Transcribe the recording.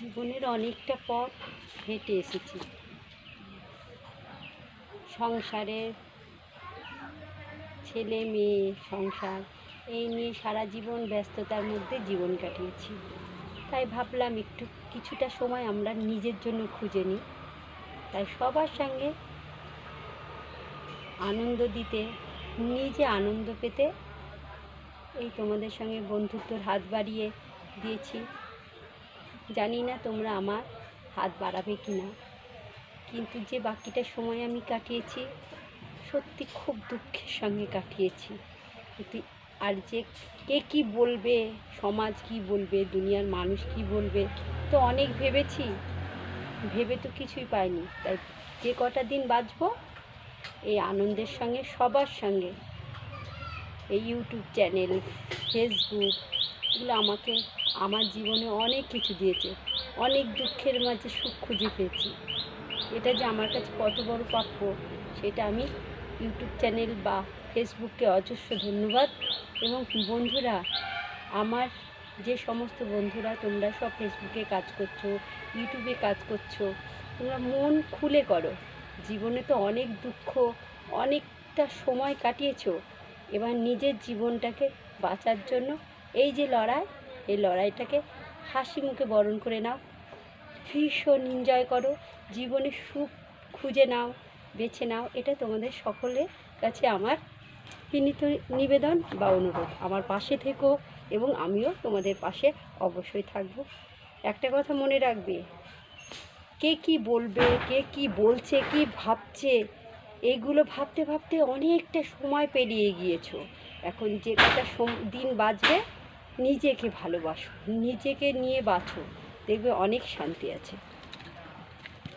জীবনের অনেকটা পথ হেঁটে এসেছি। সংসারের ছেলে, মেয়ে, সংসার, এই নিয়ে সারা জীবন ব্যস্ততার মধ্যে জীবন কাটিয়েছি। তাই ভাবলাম একটু কিছুটা সময় আমরা নিজের জন্য খুঁজে নিই। তাই সবার সঙ্গে আনন্দ দিতে, নিজে আনন্দ পেতে এই তোমাদের সঙ্গে বন্ধুত্বর হাত বাড়িয়ে দিয়েছি। জানি না তোমরা আমার হাত বাড়াবে কি না কিন্তু যে বাকিটা সময় আমি কাটিয়েছি, সত্যি খুব দুঃখের সঙ্গে কাটিয়েছি। কিন্তু আর যে কে কী বলবে, সমাজ কী বলবে, দুনিয়ার মানুষ কী বলবে, তো অনেক ভেবেছি। ভেবে তো কিছুই পাইনি। তাই যে কটা দিন বাঁচবো, এই আনন্দের সঙ্গে, সবার সঙ্গে। এই ইউটিউব চ্যানেল, ফেসবুক, এগুলো আমাকে আমার জীবনে অনেক কিছু দিয়েছে। অনেক দুঃখের মাঝে সুখ খুঁজে পেয়েছি। এটা যে আমার কাছে কত বড় প্রাপ্য সেটা আমি ইউটিউব চ্যানেল বা ফেসবুককে অজস্র ধন্যবাদ। এবং বন্ধুরা, আমার যে সমস্ত বন্ধুরা, তোমরা সব ফেসবুকে কাজ করছ, ইউটিউবে কাজ করছ, তোমরা মন খুলে করো। জীবনে তো অনেক দুঃখ, অনেকটা সময় কাটিয়েছো। এবার নিজের জীবনটাকে বাঁচার জন্য এই যে লড়াই এই লড়াইটাকে হাসি মুখে বরণ করে নাও। ভীষণ এনজয় করো। জীবনে সুখ খুঁজে নাও, বেছে নাও। এটা তোমাদের সকলের কাছে আমার বিনীত নিবেদন বা অনুরোধ। আমার পাশে থেকো এবং আমিও তোমাদের পাশে অবশ্যই থাকব। একটা কথা মনে রাখবে, কে কি বলবে, কে কি বলছে, কি ভাবছে এইগুলো ভাবতে ভাবতে অনেকটা সময় পেরিয়ে গিয়েছো। এখন যে কটা দিন বাঁচবে নিজেকে ভালোবাসো নিজেকে নিয়ে বাঁচো। দেখবে অনেক শান্তি আছে।